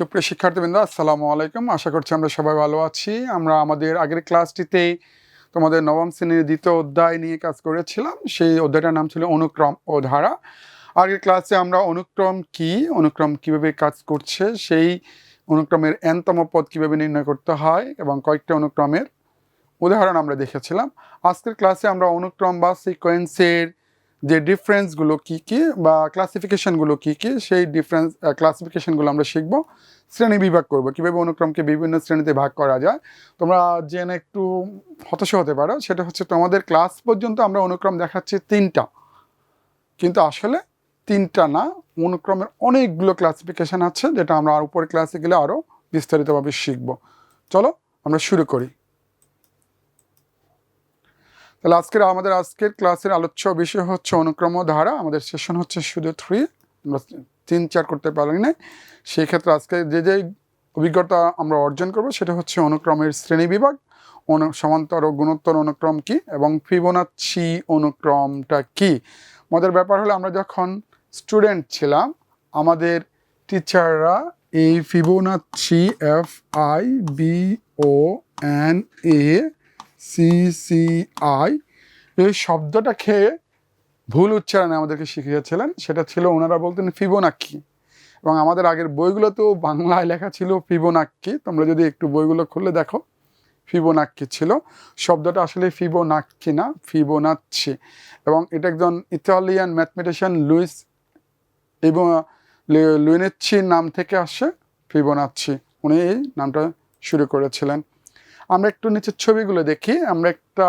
সুপ্রিয় শিক্ষার্থীবৃন্দ, আসসালামু আলাইকুম। আশা করছি আমরা সবাই ভালো আছি। আমরা আমাদের আগের ক্লাসটিতে তোমাদের নবম শ্রেণির দ্বিতীয় অধ্যায় নিয়ে কাজ করেছিলাম। সেই অধ্যায়টার নাম ছিল অনুক্রম ও ধারা। আগের ক্লাসে আমরা অনুক্রম কি, অনুক্রম কীভাবে কাজ করছে, সেই অনুক্রমের এনতম পদ কীভাবে নির্ণয় করতে হয় এবং কয়েকটা অনুক্রমের উদাহরণ আমরা দেখেছিলাম। আজকের ক্লাসে আমরা অনুক্রম বা সিকোয়েন্সের যে ডিফারেন্সগুলো কী কী বা ক্লাসিফিকেশনগুলো কী কী, সেই ডিফারেন্স ক্লাসিফিকেশনগুলো আমরা শিখব, শ্রেণি বিভাগ করব। কীভাবে অনুক্রমকে বিভিন্ন শ্রেণীতে ভাগ করা যায়? তোমরা জেনে একটু হতাশ হতে পারো, সেটা হচ্ছে তোমাদের ক্লাস পর্যন্ত আমরা অনুক্রম দেখাচ্ছি তিনটা। কিন্তু আসলে তিনটা না, অনুক্রমের অনেকগুলো ক্লাসিফিকেশান আছে, যেটা আমরা আর উপরের ক্লাসে গেলে আরও বিস্তারিতভাবে শিখব। চলো, আমরা শুরু করি। তাহলে আজকের আমাদের আজকের ক্লাসের আলোচ্য বিষয় হচ্ছে অনুক্রম ধারা। আমাদের সেশন হচ্ছে শুধু থ্রি আমরা তিন, চার করতে পারি না সেই ক্ষেত্রে আজকে যে যে অভিজ্ঞতা আমরা অর্জন করব সেটা হচ্ছে অনুক্রমের শ্রেণি বিভাগ। অনু, সমান্তর ও গুণোত্তর অনুক্রম কি এবং ফিবোনাচ্ছি অনুক্রমটা কি? আমাদের ব্যাপার হলো আমরা যখন স্টুডেন্ট ছিলাম, আমাদের টিচাররা এই Fibonacci F I B O N A C C I এই শব্দটা খেয়ে ভুল উচ্চারণে আমাদেরকে শিখিয়েছিলেন। সেটা ছিল ওনারা বলতেন ফিবোনাক্কি। এবং আমাদের আগের বইগুলোতেও বাংলায় লেখা ছিল ফিবোনাক্কি। তোমরা যদি একটু বইগুলো খুলে দেখো, ফিবোনাক্কি ছিল। শব্দটা আসলে ফিবোনাক্কি না, ফিবোনাচ্ছি। এবং এটা একজন ইতালিয়ান ম্যাথমেটিশিয়ান লুইস এবং লুইনেচ্ছির নাম থেকে আসে ফিবোনাচ্ছি। উনি এই নামটা শুরু করেছিলেন। আমরা একটু নিচের ছবিগুলো দেখি। আমরা একটা,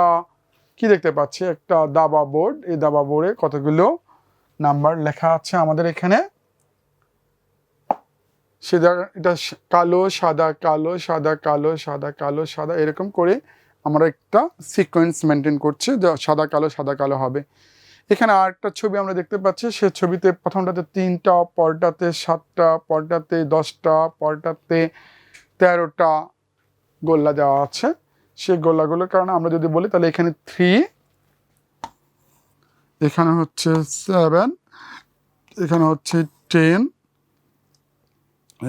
কি দেখতে পাচ্ছি? একটা দাবা বোর্ড। এই দাবা বোর্ডে কতগুলো নাম্বার লেখা আছে আমাদের এখানে? সেটা, এটা কালো, সাদা কালো সাদা কালো সাদা কালো, সাদা, এরকম করে আমরা একটা সিকোয়েন্স মেনটেন করছি যে সাদা, কালো সাদা, কালো হবে। এখানে আরেকটা ছবি আমরা দেখতে পাচ্ছি। সে ছবিতে প্রথমটাতে তিনটা, পরটাতে সাতটা, পরটাতে দশটা, পরটাতে তেরোটা গোল্লা দেওয়া আছে। সেই গোল্লাগুলোর কারণে আমরা যদি বলি, তাহলে এখানে থ্রি এখানে হচ্ছে সেভেন এখানে হচ্ছে টেন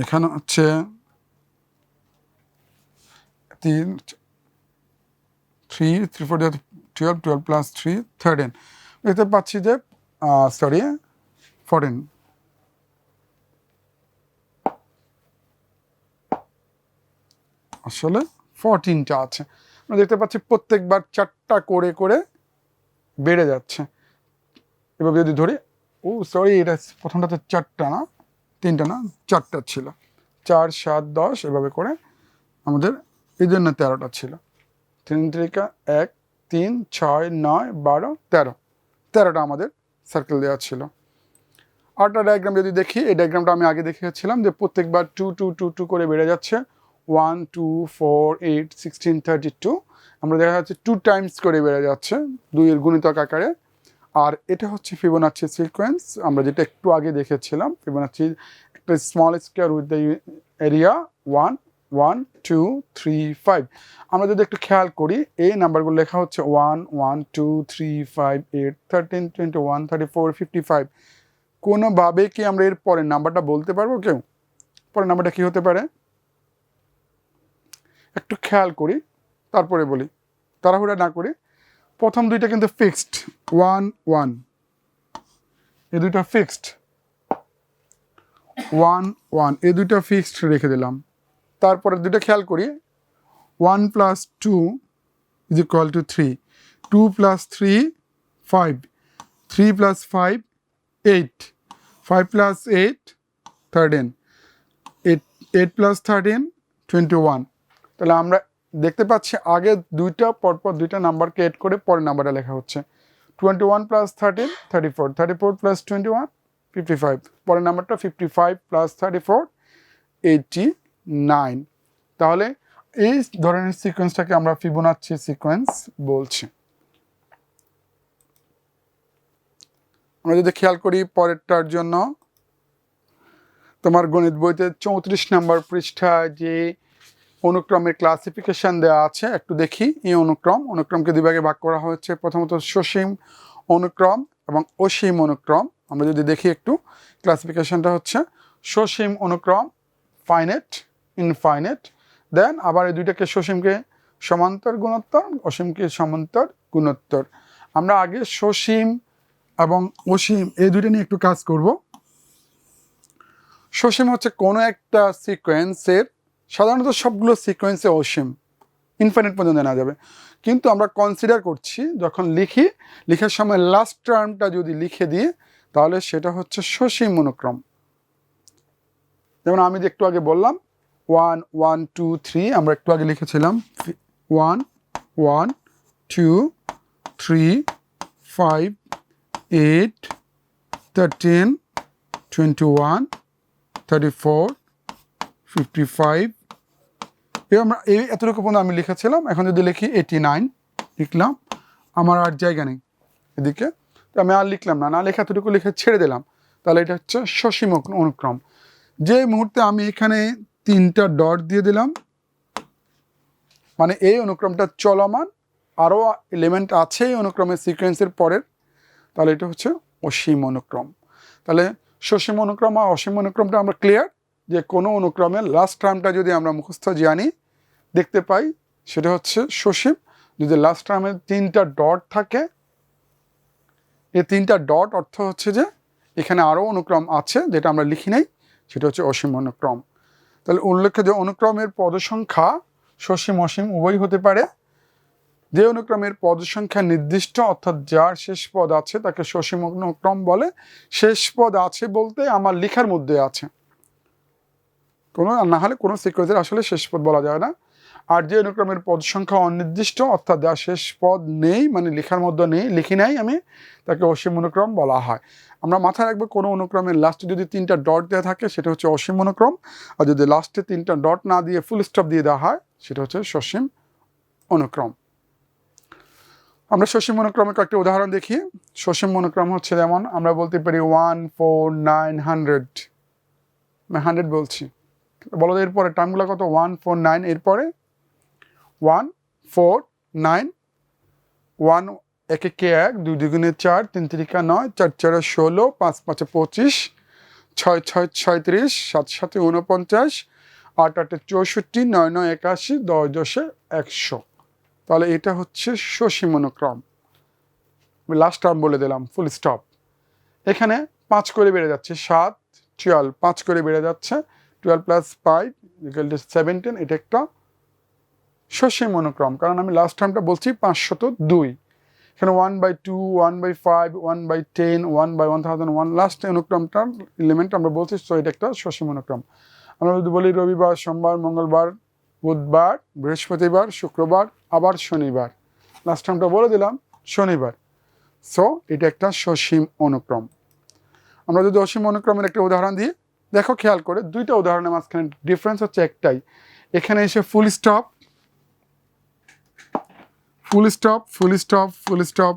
এখানে হচ্ছে তিন three three four twelve twelve plus three thirteen দেখতে পাচ্ছি যে সরি ফোরটিন আসলে ফরটিনটা আছে। আমরা দেখতে পাচ্ছি প্রত্যেকবার চারটা করে করে বেড়ে যাচ্ছে। এবার যদি ধরি, ও সরি এটা প্রথমটাতে চারটা না, তিনটা না, চারটা ছিল। চার, সাত, দশ, এভাবে করে আমাদের এই জন্য তেরোটা ছিল। তিন, তিরিকা, এক, তিন, ছয়, নয়, বারো, তেরো। তেরোটা আমাদের সার্কেল দেওয়া ছিল। আটটা ডায়াগ্রাম যদি দেখি, এই ডায়াগ্রামটা আমি আগে দেখিয়েছিলাম যে প্রত্যেকবার টু টু টু টু করে বেড়ে যাচ্ছে। One two four eight sixteen thirty two আমরা দেখা যাচ্ছে টু টাইমস করে বেড়ে যাচ্ছে, দুইয়ের গুণিতক আকারে। আর এটা হচ্ছে ফিবোনাচ্ছি সিকোয়েন্স আমরা যেটা একটু আগে দেখেছিলাম ফিবোনাচ্ছি একটা small square with the area one one two three five আমরা যদি একটু খেয়াল করি, এই নাম্বারগুলো লেখা হচ্ছে one one two three five eight thirteen twenty one thirty four fifty five কোনোভাবে কি আমরা এর পরের নাম্বারটা বলতে পারব কেউ? পরের নাম্বারটা কী হতে পারে? একটু খেয়াল করি, তারপরে বলি। তাড়াহুড়া না করি, প্রথম দুইটা কিন্তু ফিক্সড ওয়ান ওয়ান এই দুইটা ফিক্সড ওয়ান ওয়ান এই দুইটা ফিক্সড রেখে দিলাম। তারপরে দুইটা খেয়াল করি one plus two is equal to three two plus three five three plus five eight five plus eight thirteen eight eight plus thirteen twenty one তাহলে আমরা দেখতে পাচ্ছি আগে দুইটা, পরপর দুইটা নাম্বারকে এড করে পরের নাম্বারটা লেখা হচ্ছে। Twenty one plus thirteen thirty four thirty four plus twenty one fifty five পরের নাম্বারটা fifty five plus thirty four eighty nine তাহলে এই ধরনের সিকোয়েন্সটাকে আমরা ফিবোনাচ্ছি সিকোয়েন্স বলছি। আমরা যদি খেয়াল করি পরেরটার জন্য, তোমার গণিত বইতে চৌত্রিশ নম্বর পৃষ্ঠায় যে অনুক্রমের ক্লাসিফিকেশান দেওয়া আছে, একটু দেখি এই অনুক্রম। অনুক্রমকে দুই ভাগে ভাগ করা হয়েছে। প্রথমত সসীম অনুক্রম এবং অসীম অনুক্রম। আমরা যদি দেখি একটু ক্লাসিফিকেশানটা হচ্ছে সসীম অনুক্রম ফাইনেট ইনফাইনেট দেন আবার এই দুইটাকে সসীমকে সমান্তর গুণোত্তর, অসীমকে সমান্তর গুণোত্তর। আমরা আগে সসীম এবং অসীম এই দুইটা নিয়ে একটু কাজ করব। সসীম হচ্ছে কোনো একটা সিকোয়েন্সের সাধারণত সবগুলো সিকোয়েন্সে অসীম ইনফাইনাইট পর্যন্ত নেওয়া যাবে। কিন্তু আমরা কনসিডার করছি, যখন লিখি, লিখার সময় লাস্ট টার্মটা যদি লিখে দিই, তাহলে সেটা হচ্ছে সসীম মনোক্রম যেমন আমি যে একটু আগে বললাম ওয়ান ওয়ান টু থ্রি আমরা একটু আগে লিখেছিলাম one one two three five eight thirteen twenty one thirty four fifty five আমরা এই এতটুকু পর্যন্ত আমি লিখেছিলাম। এখন যদি লিখি এইটি নাইন লিখলাম। আমার আর জায়গা নেই এদিকে। তো আমি আর লিখলাম না না লেখা এতটুকু লিখে ছেড়ে দিলাম। তাহলে এটা হচ্ছে সসীম অনুক্রম। যে মুহূর্তে আমি এখানে তিনটা ডট দিয়ে দিলাম মানে এই অনুক্রমটা চলমান, আরও এলিমেন্ট আছে এই অনুক্রমের সিকোয়েন্সের পরের, তাহলে এটা হচ্ছে অসীম অনুক্রম। তাহলে সসীম অনুক্রম আর অসীম অনুক্রমটা আমরা ক্লিয়ার যে কোনো অনুক্রমের লাস্ট টার্মটা যদি আমরা মুখস্থ জানি দেখতে পাই, সেটা হচ্ছে সসীম। যদি লাস্ট টার্মে তিনটা ডট থাকে এই তিনটা ডট অর্থ হচ্ছে যে এখানে আরও অনুক্রম আছে, যেটা আমরা লিখি নাই, সেটা হচ্ছে অসীম অনুক্রম। তাহলে উল্লেখ্য যে অনুক্রমের পদসংখ্যা সসীম, অসীম উভয় হতে পারে। যে অনুক্রমের পদ সংখ্যা নির্দিষ্ট, অর্থাৎ যার শেষ পদ আছে, তাকে সসীম অনুক্রম বলে। শেষ পদ আছে বলতে আমার লেখার মধ্যে আছে। কোনো না হলে কোনো সিকোয়েন্সের আসলে শেষ পদ বলা যায় না। আর যে অনুক্রমের পদ সংখ্যা অনির্দিষ্ট, অর্থাৎ যার শেষ পদ নেই মানে লেখার মধ্যে নেই, লিখি নাই আমি, তাকে অসীম অনুক্রম বলা হয়। আমরা মাথায় রাখব কোনো অনুক্রমের লাস্টে যদি তিনটা ডট দেওয়া থাকে, সেটা হচ্ছে অসীম অনুক্রম, আর যদি লাস্টে তিনটা ডট না দিয়ে ফুল স্টপ দিয়ে দেওয়া হয়, সেটা হচ্ছে সসীম অনুক্রম। আমরা সসীম অনুক্রমে কয়েকটি উদাহরণ দেখি। সসীম অনুক্রম হচ্ছে যেমন, আমরা বলতে পারি one four nine hundred hundred বলছি। বলো এরপরে টার্মগুলো কত? ওয়ান ফোর নাইন এরপরে? ওয়ান, ফোর, নাইন, ওয়ান, একে কে এক, দুই দুগুণে চার, তিন তিরিকা নয়, চার চারে ষোলো, পাঁচ পাঁচে পঁচিশ, ছয় ছয় ছয়ত্রিশ, সাত সাতে উনপঞ্চাশ আট আটে চৌষট্টি, নয় নয় একাশি, দশ দশে একশো। তাহলে এটা হচ্ছে সসীম অনুক্রম আমি লাস্ট টার্ম বলে দিলাম ফুল স্টপ এখানে পাঁচ করে বেড়ে যাচ্ছে, সাত টুয়েলভ পাঁচ করে বেড়ে যাচ্ছে টুয়েলভ প্লাস ফাইভ সেভেন্টিন এটা একটা সসীম অনুক্রম, কারণ আমি লাস্ট টার্মটা বলছি পাঁচশত দুই। এখানে one by two one by five one by ten one by one thousand one last অনুক্রমটার element আমরা বলছি সো এটা একটা সসীম অনুক্রম। আমরা যদি বলি রবিবার, সোমবার, মঙ্গলবার, বুধবার, বৃহস্পতিবার, শুক্রবার, আবার শনিবার। লাস্ট টাইমটা বলে দিলাম, শনিবার। সো এটা একটা সসীম অনুক্রম। আমরা যদি অসীম অনুক্রমের একটা উদাহরণ দিই, দেখো খেয়াল করে, দুইটা উদাহরণের মাঝখানে ডিফারেন্স হচ্ছে একটাই। এখানে এসে full stop full stop full stop full stop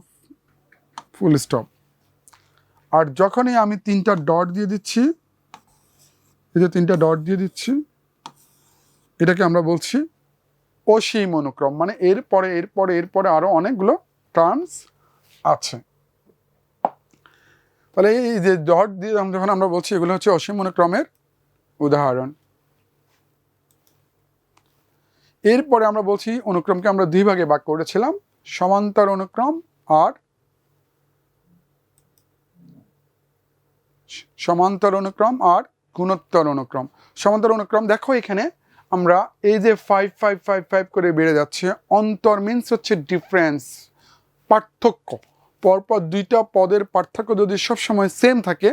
full stop. আর যখনই আমি তিনটা ডট দিয়ে দিচ্ছি, এই যে তিনটা ডট দিয়ে দিচ্ছি, এটাকে আমরা বলছি অসীম অনুক্রম। মানে এরপরে এরপরে এরপরে আরও অনেকগুলো টার্মস আছে। তাহলে এই যে ডট দিয়ে যখন আমরা বলছি, এগুলো হচ্ছে অসীম অনুক্রমের উদাহরণ। এরপরে আমরা বলছি অনুক্রমকে আমরা দুই ভাগে ভাগ করেছিলাম, সমান্তর অনুক্রম আর সমান্তর অনুক্রম আর গুণোত্তর অনুক্রম। সমান্তর অনুক্রম দেখো এখানে আমরা এই যে ফাইভ ফাইভ ফাইভ ফাইভ করে বেড়ে যাচ্ছে, অন্তর মিনস হচ্ছে ডিফারেন্স পার্থক্য। পরপর দুইটা পদের পার্থক্য যদি সবসময় সেম থাকে,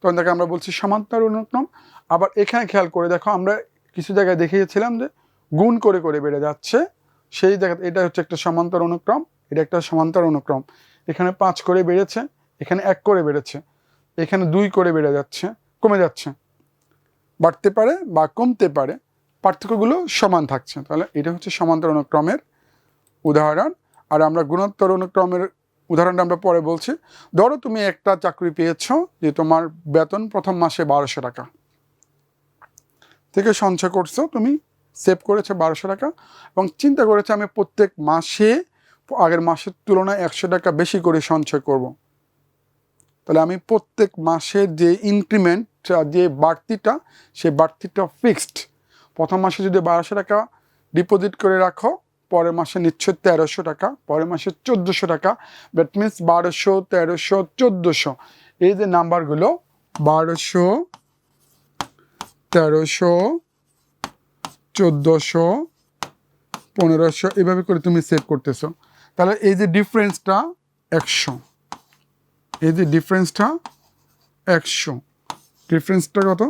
তখন তাকে আমরা বলছি সমান্তর অনুক্রম। আবার এখানে খেয়াল করে দেখো, আমরা কিছু জায়গায় দেখিয়েছিলাম যে গুণ করে করে বেড়ে যাচ্ছে। সেই জায়গা এটা হচ্ছে একটা সমান্তর অনুক্রম, এটা একটা সমান্তর অনুক্রম। এখানে পাঁচ করে বেড়েছে, এখানে এক করে বেড়েছে, এখানে দুই করে বেড়ে যাচ্ছে, কমে যাচ্ছে। বাড়তে পারে বা কমতে পারে, পার্থক্যগুলো সমান থাকছে। তাহলে এটা হচ্ছে সমান্তর অনুক্রমের উদাহরণ। আর আমরা গুণোত্তর অনুক্রমের উদাহরণটা আমরা পরে বলছি। ধরো তুমি একটা চাকরি পেয়েছ যে তোমার বেতন প্রথম মাসে বারোশো টাকা। থেকে সঞ্চয় করছ তুমি সেভ করেছে বারোশো টাকা এবং চিন্তা করেছে আমি প্রত্যেক মাসে, আগের মাসের তুলনায় একশো টাকা বেশি করে সঞ্চয় করব। তাহলে আমি প্রত্যেক মাসের যে ইনক্রিমেন্ট যে বাড়তিটা, সেই বাড়তিটা ফিক্সড প্রথম মাসে যদি বারোশো টাকা ডিপোজিট করে রাখো, পরের মাসে নিচ্ছ তেরোশো টাকা, পরের মাসে চোদ্দোশো টাকা দ্যাট মিনস বারোশো, তেরোশো, চোদ্দোশো এই যে নাম্বারগুলো বারোশো, তেরোশো চোদ্দোশো, পনেরোশো, এভাবে করে তুমি সেভ করতেছো। তাহলে এই যে ডিফারেন্সটা একশো। এই যে ডিফারেন্সটা একশো। ডিফারেন্সটা কত?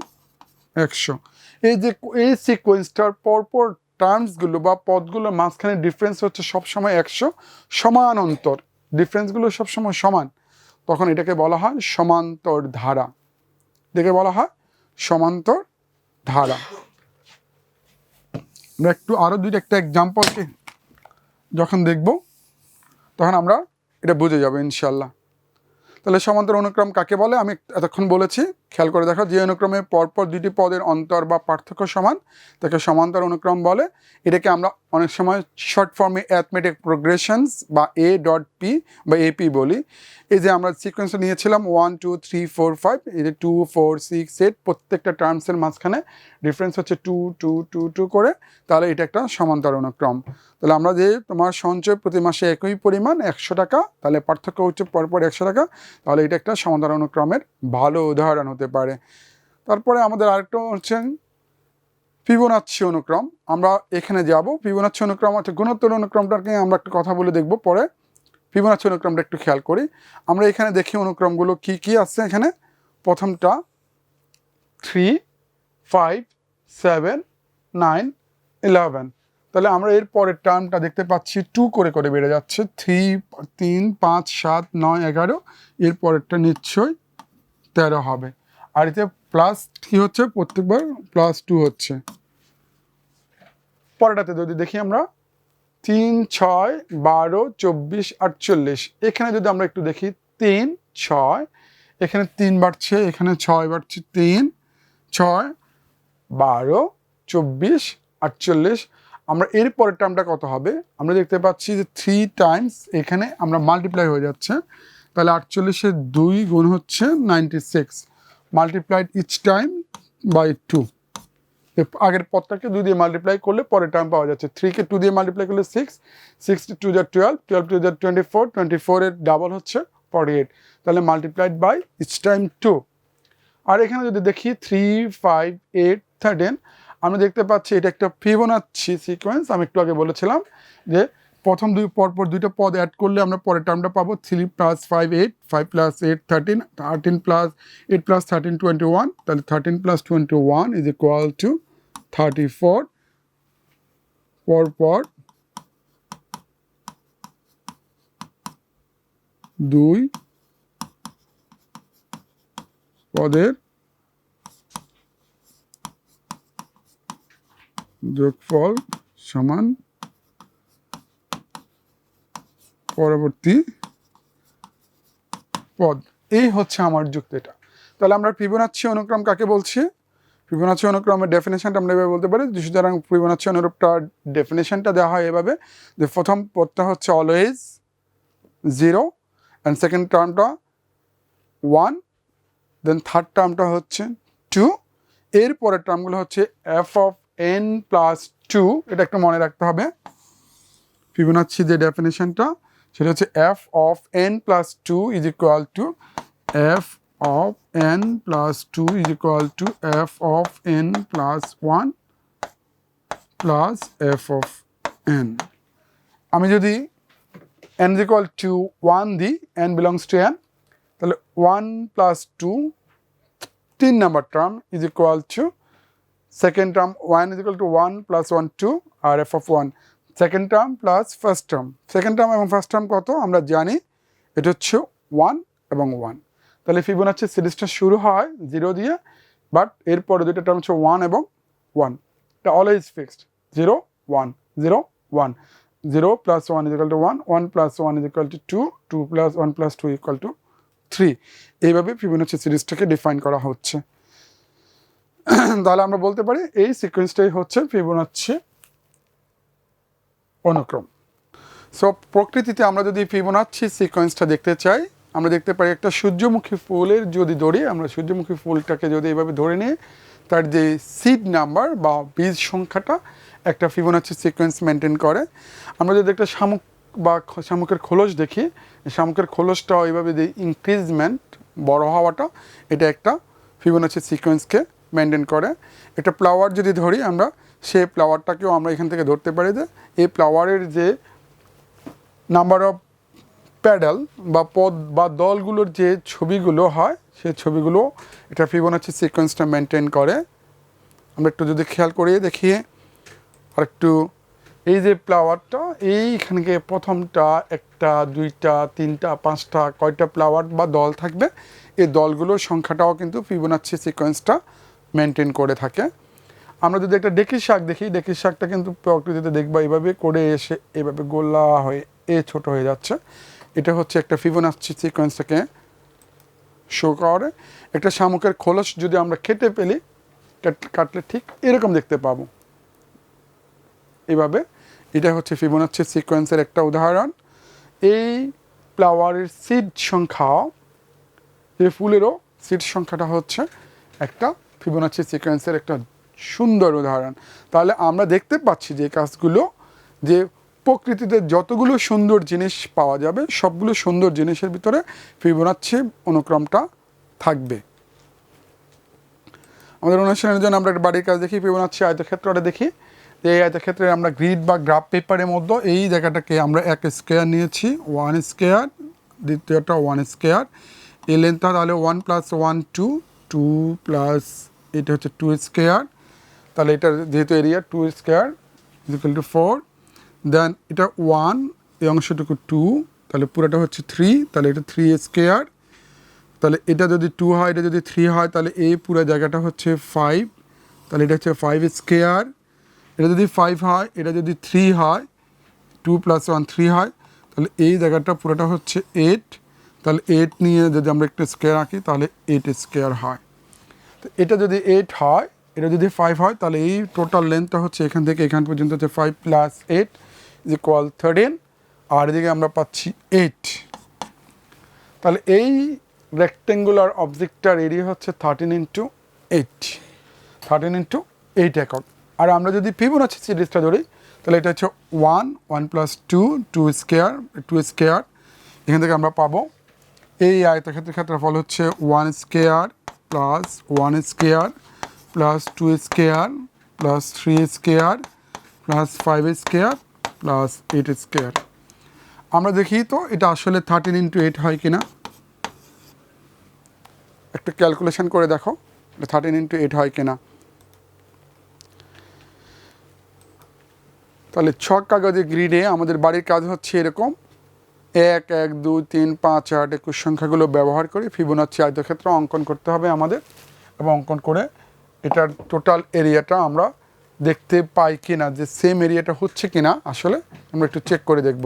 একশো। এই যে এই সিকোয়েন্সটার পরপর টার্মসগুলো বা পদগুলোর মাঝখানে ডিফারেন্স হচ্ছে সবসময় একশো, সমান অন্তর। ডিফারেন্সগুলো সবসময় সমান। তখন এটাকে বলা হয় সমান্তর ধারা। এটাকে বলা হয় সমান্তর ধারা। আমরা একটু আরও দুইটা একটা এক্সাম্পলকে যখন দেখব, তখন আমরা এটা বুঝে যাব ইনশাল্লাহ তাহলে সমান্তর অনুক্রম কাকে বলে? আমি এতক্ষণ বলেছি খেয়াল করে দেখো যে অনুক্রমে পরপর দুটি পদের অন্তর বা পার্থক্য সমান, তাকে সমান্তর অনুক্রম বলে। এটাকে আমরা অনেক সময় শর্ট ফর্মে অ্যাথমেটিক প্রোগ্রেশনস বা এ ডট পি বা এপি বলি। এই যে আমরা সিকোয়েন্সটা নিয়েছিলাম one two three four five এই যে টু ফোর সিক্স এইট প্রত্যেকটা টার্মসের মাঝখানে ডিফারেন্স হচ্ছে টু টু টু টু করে, তাহলে এটা একটা সমান্তর অনুক্রম। তাহলে আমরা যে তোমার সঞ্চয় প্রতি মাসে একই পরিমাণ, একশো টাকা, তাহলে পার্থক্য হচ্ছে পরপর একশো টাকা, তাহলে এটা একটা সমান্তর অনুক্রমের ভালো উদাহরণ হতে পারে। তারপরে আমাদের আরেকটা হচ্ছেন ফিবোনাচ্ছি অনুক্রম। আমরা এখানে যাব। ফিবোনাচ্ছি অনুক্রম অর্থাৎ গুণোত্তর অনুক্রমটাকে আমরা একটু কথা বলে দেখব পরে। ফিবোনাচ্ছি অনুক্রমটা একটু খেয়াল করি। আমরা এখানে দেখি অনুক্রমগুলো কি কি আছে এখানে। প্রথমটা three five seven nine eleven তাহলে আমরা এর পরের টার্মটা দেখতে পাচ্ছি টু করে করে বেড়ে যাচ্ছে। থ্রি তিন, পাঁচ, সাত, নয়, এগারো। এর পরেরটা নিশ্চয়ই তেরো হবে। আর এতে প্লাস কি হচ্ছে প্রত্যেকবার প্লাস টু হচ্ছে। পরেরটাতে যদি দেখি আমরা, তিন, ছয়, বারো, চব্বিশ, আটচল্লিশ। এখানে যদি আমরা একটু দেখি, তিন, ছয়, এখানে তিন বাড়ছে, এখানে ছয় বাড়ছে, তিন, ছয়, বারো, চব্বিশ, আটচল্লিশ। আমরা এর পরের টার্মটা কত হবে? আমরা দেখতে পাচ্ছি যে থ্রি টাইমস এখানে আমরা মাল্টিপ্লাই হয়ে যাচ্ছে। তাহলে আটচল্লিশের দুই গুণ হচ্ছে ninety six multiplied each time by two আগের পদটাকে দুই দিয়ে মাল্টিপ্লাই করলে পরের টার্ম পাওয়া যাচ্ছে থ্রিকে টু দিয়ে মাল্টিপ্লাই করলে সিক্স সিক্স টু যা টুয়েলভ টুয়েলভ টু যা টোয়েন্টি ফোর টোয়েন্টি ফোরের ডাবল হচ্ছে ফর্টি এইট তাহলে multiplied by each time two আর এখানে যদি দেখি থ্রি ফাইভ এইট থার্টিন আমি দেখতে পাচ্ছি এটা একটা ফিবোনাচ্ছি সিকোয়েন্স আমি একটু আগে বলেছিলাম যে প্রথম দুই পরপর দুইটা পদ অ্যাড করলে আমরা পরের টার্মটা পাবো three plus five eight five plus eight thirteen thirteen plus eight plus thirteen twenty one তাহলে thirteen plus twenty one is equal to thirty four পরপর দুই পদের যোগফল সমান পরবর্তী পদ। এই হচ্ছে আমার যুক্তিটা তাহলে আমরা ফিবোনাচ্ছি অনুক্রম কাকে বলছি? ফিবোনাচ্ছি অনুক্রমের ডেফিনেশনটা আমরা এভাবে বলতে পারি। সুতরাং ফিবোনাচ্ছি অনুরূপটা ডেফিনেশনটা দেওয়া হয় এভাবে। যে প্রথম পদটা হচ্ছে অলওয়েজ জিরো অ্যান্ড সেকেন্ড টার্মটা ওয়ান দেন থার্ড টার্মটা হচ্ছে টু এর পরের টার্মগুলো হচ্ছে F of N plus two এটা একটু মনে রাখতে হবে। ফিবোনাচ্ছি যে ডেফিনেশনটা সেটা হচ্ছে F of N plus two is equal to F of N plus two is equal to F of N plus one plus F of N আমি যদি N is equal to one দিই এন বিলংস টু এন তাহলে one plus two তিন number term is equal to second term one is equal to one plus one two R F of one second term plus first term second term এবং first term কত? আমরা জানি এটা হচ্ছে one এবং one তাহলে ফিবোনাচ্ছি সিরিজটা শুরু হয় জিরো দিয়ে বাট এরপরে দুটো টার্ম হচ্ছে ওয়ান এবং ওয়ান এটা always fixed zero one zero one zero plus one is equal to one one plus one is equal to two two plus one plus two equal to three এইভাবে Fibonacci সিরিজটাকে define করা হচ্ছে। তাহলে আমরা বলতে পারি এই সিকোয়েন্সটাই হচ্ছে ফিবোনাচ্ছি অনুক্রম। সো প্রকৃতিতে আমরা যদি ফিবোনাচ্ছি সিকোয়েন্সটা দেখতে চাই, আমরা দেখতে পারি একটা সূর্যমুখী ফুলের যদি ধরি আমরা সূর্যমুখী ফুলটাকে যদি এভাবে ধরে নিই, তার যে সিড নাম্বার বা বীজ সংখ্যাটা একটা ফিবোনাচি সিকোয়েন্স মেনটেন করে। আমরা যদি একটা শামুক বা শামুকের খোলস দেখি, শামুকের খোলসটা ওইভাবে যে ইনক্রিজমেন্ট বড় হওয়াটা, এটা একটা ফিবোনাচি সিকোয়েন্সকে মেনটেন করে। একটা ফ্লাওয়ার যদি ধরি আমরা সেই ফ্লাওয়ারটাকেও আমরা এখান থেকে ধরতে পারি যে, এই ফ্লাওয়ারের যে নাম্বার অফ প্যাডাল বা পদ বা দলগুলোর যে ছবিগুলো হয় সেই ছবিগুলো এটা ফিবোনাচি সিকোয়েন্সটা মেনটেন করে। আমরা একটু যদি খেয়াল করি দেখিয়ে আর একটু এই যে ফ্লাওয়ারটা এইখানকে প্রথমটা একটা, দুইটা, তিনটা, পাঁচটা, কয়টা ফ্লাওয়ার বা দল থাকবে, এই দলগুলোর সংখ্যাটাও কিন্তু ফিবোনাচি সিকোয়েন্সটা মেনটেন করে থাকে। আমরা যদি একটা ডেকির শাক দেখি, ডেকির শাকটা কিন্তু প্রকৃতিতে দেখবা এইভাবে করে এসে এভাবে গোলা হয়ে, এ ছোট হয়ে যাচ্ছে। এটা হচ্ছে একটা ফিবোনাচি সিকোয়েন্সটাকে শো করে। একটা শামুকের খোলস যদি আমরা কেটে কাট- কাটলে ঠিক এরকম দেখতে পাবো। এভাবে এটা হচ্ছে ফিবোনাচি সিকোয়েন্সের একটা উদাহরণ। এই ফ্লাওয়ারের সিড সংখ্যা, এই ফুলেরও সিড সংখ্যাটা হচ্ছে একটা ফিবোনাচি সিকোয়েন্সের একটা সুন্দর উদাহরণ। তাহলে আমরা দেখতে পাচ্ছি যে কাজগুলো, যে প্রকৃতিতে যতগুলো সুন্দর জিনিস পাওয়া যাবে, সবগুলো সুন্দর জিনিসের ভিতরে ফিবোনাচি অনুক্রমটা থাকবে। আমাদের অনুষ্ঠানের জন্য আমরা একটা বাড়ির কাজ দেখি ফিবোনাচি আয়তক্ষেত্রটা দেখি। যে এই আয়তক্ষেত্রে আমরা গ্রিড বা গ্রাফ পেপারের মধ্যে এই জায়গাটাকে আমরা এক স্কোয়ার নিয়েছি ওয়ান স্কোয়ার দ্বিতীয়টা ওয়ান স্কোয়ার এই লেন্থটা তাহলে one plus one two two plus এটা হচ্ছে টু স্কোয়ার তাহলে এটা যেহেতু area two square equal to four then এটা ওয়ান এই অংশটুকু টু তাহলে পুরোটা হচ্ছে থ্রি তাহলে এটা থ্রি স্কোয়ার তাহলে এটা যদি টু হয়, এটা যদি থ্রি হয়, তাহলে এই পুরো জায়গাটা হচ্ছে ফাইভ তাহলে এটা হচ্ছে ফাইভ স্কোয়ার এটা যদি ফাইভ হয়, এটা যদি থ্রি হয় টু প্লাস ওয়ান থ্রি হয়, তাহলে এই জায়গাটা পুরোটা হচ্ছে এইট তাহলে এইট নিয়ে যদি আমরা একটু স্কোয়ার আঁকি, তাহলে এইট স্কোয়ার হয়। তো এটা যদি এইট হয় এটা যদি ফাইভ হয়, তাহলে এই টোটাল লেন্থটা হচ্ছে এখান থেকে এখান পর্যন্ত হচ্ছে five plus eight is equal thirteen আর এদিকে আমরা পাচ্ছি এইট তাহলে এই রেক্টেঙ্গুলার অবজেক্টটার এরিয়া হচ্ছে thirteen into eight thirteen into eight একক আর আমরা যদি ফিবোনাচি সিরিজটা ধরি, তাহলে এটা হচ্ছে one one plus two two square two square এখান থেকে আমরা পাবো এই আয়তক্ষেত্রের ক্ষেত্রফল হচ্ছে one square plus one square plus two square plus three square plus five square plus eight square আমরা দেখি তো, এটা আসলে থার্টিন ইন্টু এইট হয় কিনা। একটু ক্যালকুলেশন করে দেখো, এটা থার্টিন ইন্টু এইট হয় কিনা। তাহলে ছক কাগজে গ্রিডে আমাদের বাড়ির কাজ হচ্ছে এরকম। এক এক, দুই, তিন, পাঁচ, আট, একুশ সংখ্যাগুলো ব্যবহার করে ফিবোনাচ্ছি আয়তক্ষেত্র অঙ্কন করতে হবে আমাদের। এবং অঙ্কন করে এটার টোটাল এরিয়াটা আমরা দেখতে পাই কি না যে সেম এরিয়াটা হচ্ছে কি না আসলে আমরা একটু চেক করে দেখব,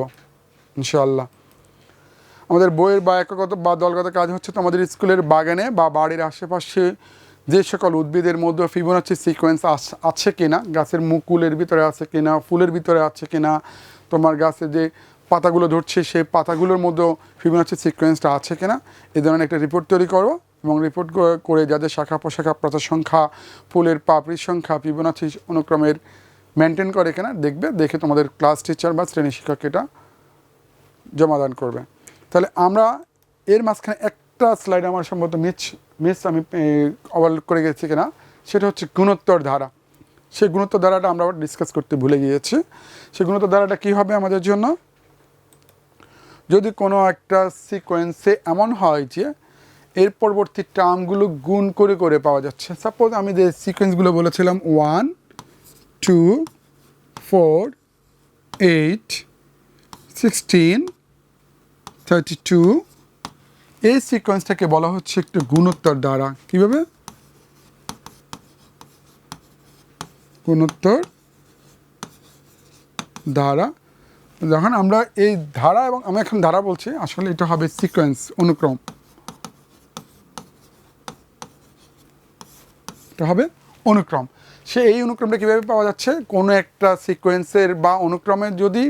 ইনশাআল্লাহ। আমাদের বইয়ের বা একগত বা দলগত কাজ হচ্ছে তো আমাদের স্কুলের বাগানে বা বাড়ির আশেপাশে যে সকল উদ্ভিদের মধ্যে ফিবোনাচি সিকোয়েন্স আছে কিনা, গাছের মুকুলের ভিতরে আছে কিনা, ফুলের ভিতরে আছে কিনা, তোমার গাছে যে পাতাগুলো ধরছে, সেই পাতাগুলোর মধ্যেও ফিবোনাচি সিকোয়েন্সটা আছে কিনা, এ ধরনের একটা রিপোর্ট তৈরি করো এবং রিপোর্ট করে যাদের শাখা প্রশাখা পাতার সংখ্যা, ফুলের পাপড়ির সংখ্যা ফিবোনাচি অনুক্রমের মেনটেন করে কিনা, দেখবে, দেখে তোমাদের ক্লাস টিচার বা শ্রেণি শিক্ষক এটা জমাদান করবে। তাহলে আমরা এর মাঝখানে একটা স্লাইড আমার সম্ভবত মিস মিস আমি ওভারলোড করে গেছি কিনা, সেটা হচ্ছে গুণোত্তর ধারা। সেই গুণোত্তর ধারাটা আমরা আবার ডিসকাস করতে ভুলে গিয়েছি। সেই গুণোত্তর ধারাটা কী হবে আমাদের জন্য? যদি কোনো একটা সিকোয়েন্সে এমন হয় যে এর পরবর্তী টার্মগুলো গুণ করে করে পাওয়া যাচ্ছে। সাপোজ আমি যে সিকোয়েন্সগুলো বলেছিলাম one two four eight sixteen thirty two এই সিকোয়েন্সটাকে বলা হচ্ছে একটু গুণোত্তর দ্বারা। কীভাবে? গুণোত্তর ধারা যখন আমরা এই ধারা এবং আমি এখন ধারা বলছি, আসলে এটা হবে সিকোয়েন্স অনুক্রম। এটা হবে? অনুক্রম। সে এই অনুক্রমটা কীভাবে পাওয়া যাচ্ছে? কোনো একটা সিকোয়েন্সের বা অনুক্রমের যদি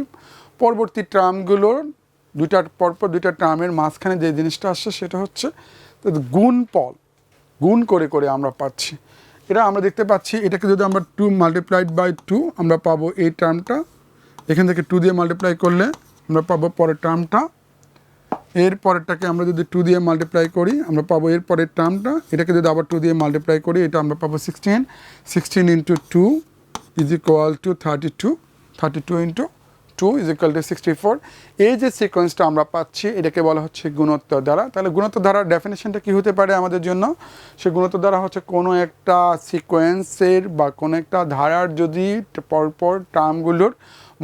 পরবর্তী টার্মগুলোর দুইটার পরপর দুইটা টার্মের মাঝখানে যে জিনিসটা আসছে, সেটা হচ্ছে গুণ পল। গুণ করে করে আমরা পাচ্ছি। এটা আমরা দেখতে পাচ্ছি, এটাকে যদি আমরা টু মাল্টিপ্লাইড বাই টু আমরা পাবো এই টার্মটা এখান থেকে টু দিয়ে মাল্টিপ্লাই করলে আমরা পাবো পরের টার্মটা এর পরেরটাকে আমরা যদি টু দিয়ে মাল্টিপ্লাই করি, আমরা পাবো এর পরের টার্মটা এটাকে যদি আবার টু দিয়ে মাল্টিপ্লাই করি, এটা আমরা পাবো sixteen sixteen into two is equal to thirty two thirty two into two is equal to sixty four এই যে সিকোয়েন্সটা আমরা পাচ্ছি, এটাকে বলা হচ্ছে গুণোত্তর দ্বারা। তাহলে গুণোত্তর ধারার ডেফিনেশনটা কী হতে পারে আমাদের জন্য? সে গুণোত্তর দ্বারা হচ্ছে কোনো একটা সিকোয়েন্সের বা কোনো একটা ধারার যদি পরপর টার্মগুলোর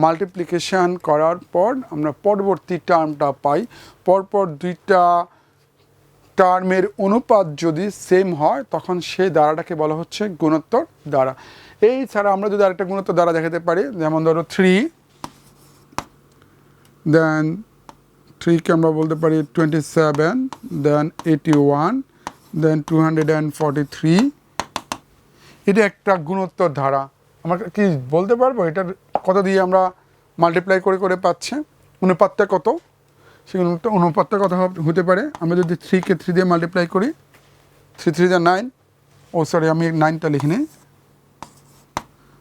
মাল্টিপ্লিকেশান করার পর আমরা পরবর্তী টার্মটা পাই। পরপর দুইটা টার্মের অনুপাত যদি সেম হয়, তখন সেই দ্বারাটাকে বলা হচ্ছে গুণোত্তর দ্বারা এই ছাড়া আমরা যদি আরেকটা গুণোত্তর দ্বারা দেখাতে পারি, যেমন ধরো থ্রি দেন থ্রিকে আমরা বলতে পারি twenty seven then eighty one then two hundred and forty three এটা একটা গুণোত্তর ধারা। আমরা কি বলতে পারব? এটার কত দিয়ে আমরা মাল্টিপ্লাই করে করে পাচ্ছে? অনুপাতটা কত? সেগুলো অনুপাতটা কত হব- হতে পারে। আমরা যদি থ্রিকে থ্রি দিয়ে মাল্টিপ্লাই করি থ্রি থ্রি যা নাইন ও সরি আমি নাইনটা লিখে নিই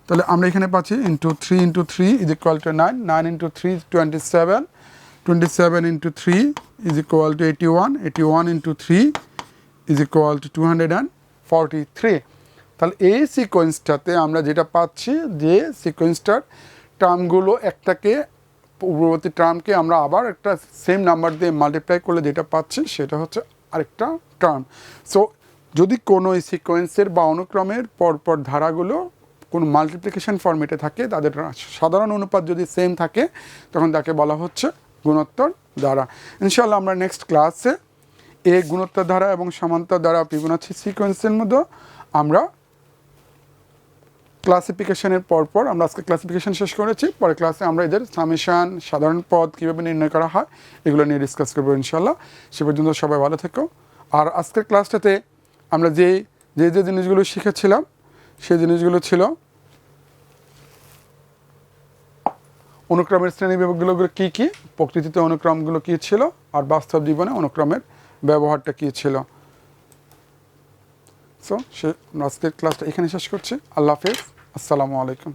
তাহলে আমরা এখানে পাচ্ছি into three into three is equal to nine nine into three twenty seven twenty seven into three is equal to eighty one eighty one into three is equal to two hundred and forty three তাহলে এই সিকোয়েন্সটাতে আমরা যেটা পাচ্ছি যে সিকোয়েন্সটার টার্মগুলো একটাকে পূর্ববর্তী টার্মকে আমরা আবার একটা সেম নাম্বার দিয়ে মাল্টিপ্লাই করলে যেটা পাচ্ছি সেটা হচ্ছে আরেকটা টার্ম সো যদি কোনো এই সিকোয়েন্সের বা অনুক্রমের পরপর ধারাগুলো কোনো মাল্টিপ্লিকেশন ফর্মেটে থাকে, তাদের সাধারণ অনুপাত যদি সেম থাকে, তখন তাকে বলা হচ্ছে গুণোত্তর দ্বারা। ইনশাল্লাহ আমরা নেক্সট ক্লাসে এই গুণোত্তর ধারা এবং সমান্তর দ্বারা ফিবোনাচি সিকোয়েন্সের মধ্যে আমরা ক্লাসিফিকেশনের পরপর আমরা আজকে ক্লাসিফিকেশন শেষ করেছি পরে ক্লাসে আমরা এদের সামেশান সাধারণ পদ কীভাবে নির্ণয় করা হয়, এগুলো নিয়ে ডিসকাস করব ইনশাল্লাহ সে পর্যন্ত সবাই ভালো থেকো। আর আজকের ক্লাসটাতে আমরা যে যে যে জিনিসগুলো শিখেছিলাম, সেই জিনিসগুলো ছিল অনুক্রমের শ্রেণি বিভাগগুলো কী কী, প্রকৃতিতে অনুক্রমগুলো কী ছিল, আর বাস্তব জীবনে অনুক্রমের ব্যবহারটা কী ছিল। সো সে আজকের ক্লাসটা এখানে শেষ করছি। আল্লাহ হাফেজ। আসসালামু আলাইকুম।